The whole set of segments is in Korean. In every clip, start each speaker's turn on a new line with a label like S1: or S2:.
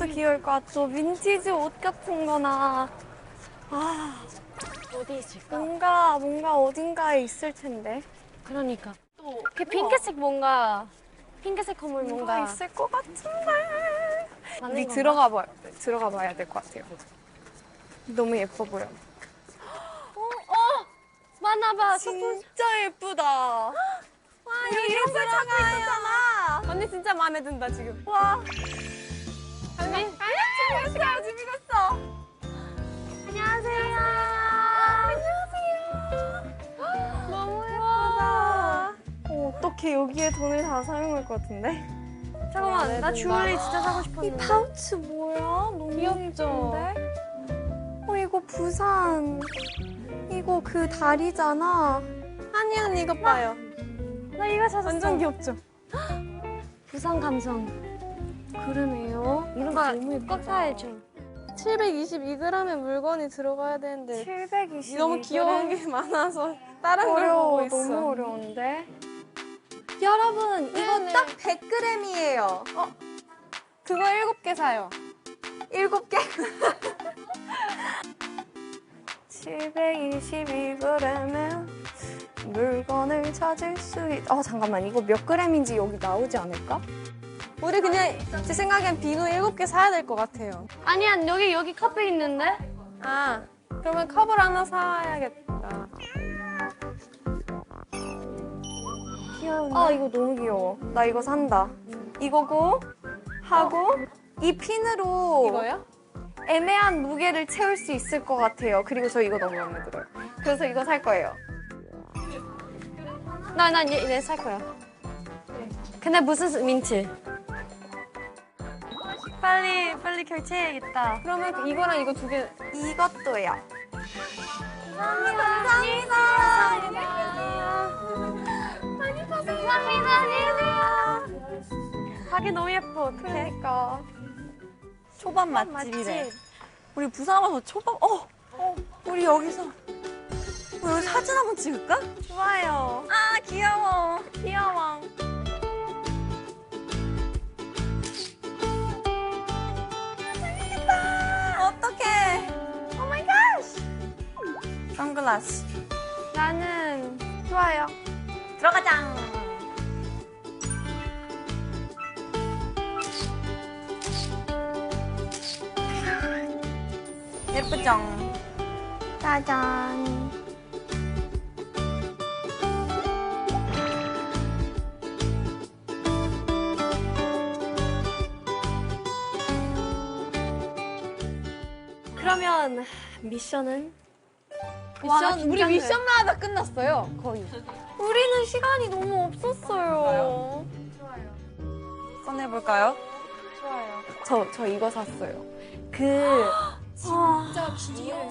S1: 것도 귀여울 것 같고 빈티지 옷 같은 거나. 아.
S2: 어디 있을까?
S1: 뭔가 뭔가 어딘가에 있을 텐데.
S2: 그러니까. 또 그 핑크색 뭔가 핑크색 건물
S1: 뭔가
S2: 뭔가.
S1: 있을 것 같은데. 우리
S2: 건가?
S1: 들어가 봐 들어가 봐야 될 것 같아요. 너무 예뻐 보여.
S2: 맞나 봐.
S1: 진짜 예쁘다. 와 여기 이런 걸 찾고 있었잖아. 언니 진짜 마음에 든다 지금. 와 시간 익었어
S2: 안녕하세요.
S1: 안녕하세요 너무 예쁘다 어, 어떻게 여기에 돈을 다 사용할 것 같은데
S2: 잠깐만, 나 주얼리 진짜 사고
S1: 이
S2: 싶었는데.
S1: 파우치 뭐야? 너무
S2: 귀엽죠?
S1: 예쁜데? 어 이거 부산 이거 그 다리잖아 아니 언니 이거 봐요
S2: 나 이거 찾았어.
S1: 완전 귀엽죠?
S2: 부산 감성. 그러네요. 이런 거
S1: 예쁘다.
S2: 꼭 사야죠.
S1: 722g의 물건이 들어가야 되는데
S3: 720.
S1: 너무 귀여운 게 많아서 다른 걸 보고
S3: 어려워.
S1: 있어
S3: 너무 어려운데.
S1: 여러분 이거
S2: 네네.
S1: 딱 100g이에요 어 그거 7개 사요 7개?
S3: 722g의 물건을 찾을 수 있... 어 잠깐만 이거 몇 g인지 여기 나오지 않을까?
S1: 우리 그냥 제 생각엔 비누 7개 사야 될 것 같아요
S2: 아니야, 여기 여기 카페 있는데.
S1: 아 그러면 컵을 하나 사야겠다
S3: 귀여운데? 아 이거 너무 귀여워. 나 이거 산다. 이거고 하고 이 핀으로
S1: 이거요?
S3: 애매한 무게를 채울 수 있을 것 같아요. 그리고 저 이거 너무 마음에 들어요. 그래서 이거 살 거예요.
S2: 나나얘살 거야. 근데 무슨 민트?
S3: 빨리 빨리 결제해야겠다.
S1: 그러면 그 이거랑 이거 두 개
S3: 이것도요.
S2: 가게 너무 예뻐. 어떡해.
S3: 그러니까
S4: 초밥 맛집이래. 우리 부산 와서 초밥, 어! 우리 여기서, 우리 여기 사진 한번 찍을까?
S3: 좋아요.
S4: 아, 귀여워.
S3: 귀여워.
S4: 선글라스.
S3: 나는 좋아요.
S4: 들어가자. 예쁘죠?
S3: 짜잔.
S2: 그러면 미션은?
S1: 미션 우리 미션만 하다 끝났어요 거의
S3: 우리는 시간이 너무 없었어요.
S4: 꺼내볼까요?
S3: 저, 저 이거 샀어요. 그,
S1: 진짜 귀여워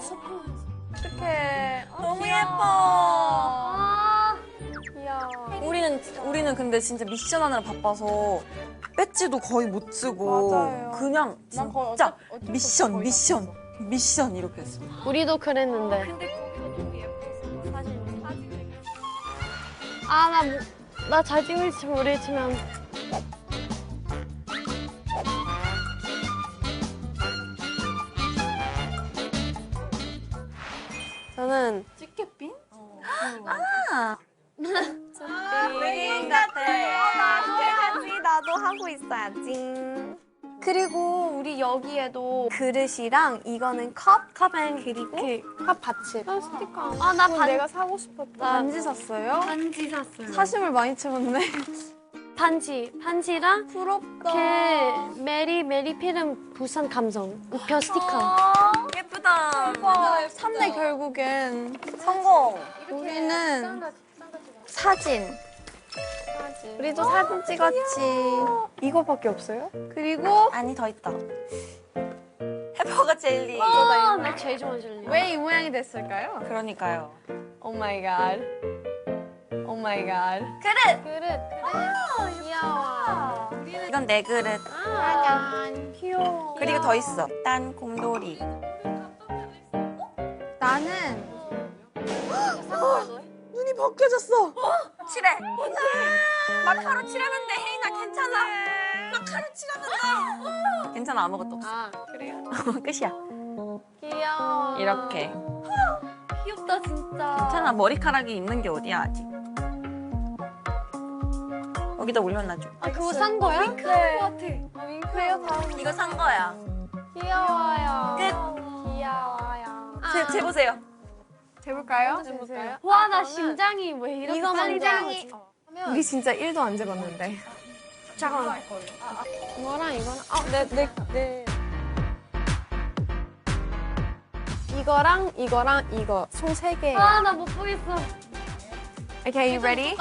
S3: 어떡해.
S4: 너무 예뻐.
S2: 아,
S3: 귀여워.
S4: 우리는, 우리는 근데 진짜 미션 하느라 바빠서 배지도 거의 못 쓰고.
S3: 맞아요.
S4: 그냥 진짜
S1: 없이
S4: 미션, 미션, 미션 이렇게 했어.
S2: 우리도 그랬는데.
S3: 근데 거기가 너무 예뻐서 사진, 사진.
S2: 아, 나, 나 잘 찍을지 모르겠지만.
S1: 저는
S3: 찌개빈?
S4: 아,
S3: 외계인 같아. 나도 해야지. 나도 하고 있어야지. 그리고 우리 여기에도 그릇이랑 이거는 컵, 컵앤 그리고
S1: 컵 받침 스티커
S2: 아, 나
S1: 그건
S2: 반,
S1: 내가 사고 싶었다
S3: 반지 샀어요?
S2: 반지 샀어요.
S1: 사심을 많이 채웠네
S2: 반지, 반지랑
S3: 부럽다.
S2: 그 메리 메리 필름 부산 감성 우표 스티커.
S4: 예쁘다.
S3: 와, 샀네 결국엔.
S4: 성공.
S3: 우리는 사진. 우리도 사진 찍었지. 이거밖에 없어요? 그리고
S4: 아니, 더 있다. 해퍼가 젤리.
S2: 아, 나 제일 좋아하는 젤리.
S1: 왜 이 모양이 됐을까요?
S4: 그러니까요.
S1: 오 마이 갓. 오 마이 갓.
S4: 그릇!
S1: 그릇.
S3: 귀여워.
S4: 이건 내 그릇.
S3: 짜잔. 귀여워.
S4: 그리고 더 있어. 딴 곰돌이.
S3: 나는
S4: 눈이 벗겨졌어. 칠해. 마카로 칠하면 돼. 혜인아 괜찮아. 마카로 칠하면 돼. 괜찮아 아무것도 없어.
S1: 아 그래요?
S4: 끝이야.
S1: 귀여워.
S4: 이렇게.
S1: 귀엽다 진짜.
S4: 괜찮아 머리카락이 있는 게 어디야 아직. 여기다 올려놔줘.
S1: 아 그거 산 거야?
S3: 네.
S1: 것 같아.
S3: 윙크예요 다음.
S4: 이거 산 거야.
S1: 귀여워요.
S4: 끝.
S1: 귀여워요.
S4: 재, 재보세요.
S3: 재볼까요?
S1: 해볼까요? 와 나 심장이 왜 이렇게
S3: 이거
S1: 빨리?
S3: 우리 진짜 1도 안 재봤는데.
S1: 잠깐만. 이거랑 이거랑 아 내내 네.
S3: 이거랑 이거랑 이거 총 3개.
S1: 아 나 못 보겠어.
S3: Okay, you ready?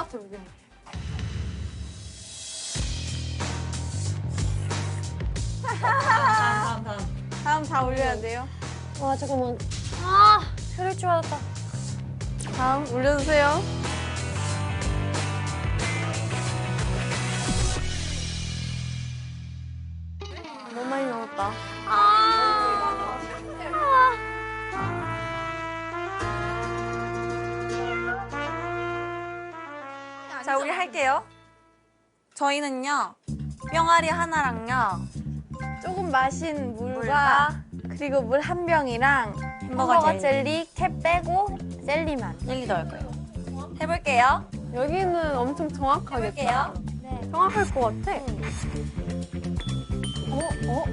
S4: 다음 다음 다음.
S3: 다음 다 올려야 돼요.
S1: 와 잠깐만. 아 그럴 줄 알았다.
S3: 다음 올려주세요. 너무 많이 넣었다.
S4: 자 우리 할게요. 저희는요 병아리 하나랑요
S3: 조금 마신 물과
S4: 물과
S3: 그리고 물 한 병이랑
S4: 햄버거
S3: 햄버거
S4: 젤리.
S3: 젤리 캡 빼고 젤리만.
S4: 젤리 넣을 거예요. 해볼게요.
S3: 여기는 엄청 정확하겠다.
S4: 해볼게요.
S3: 네. 정확할 것 같아. 어? 어?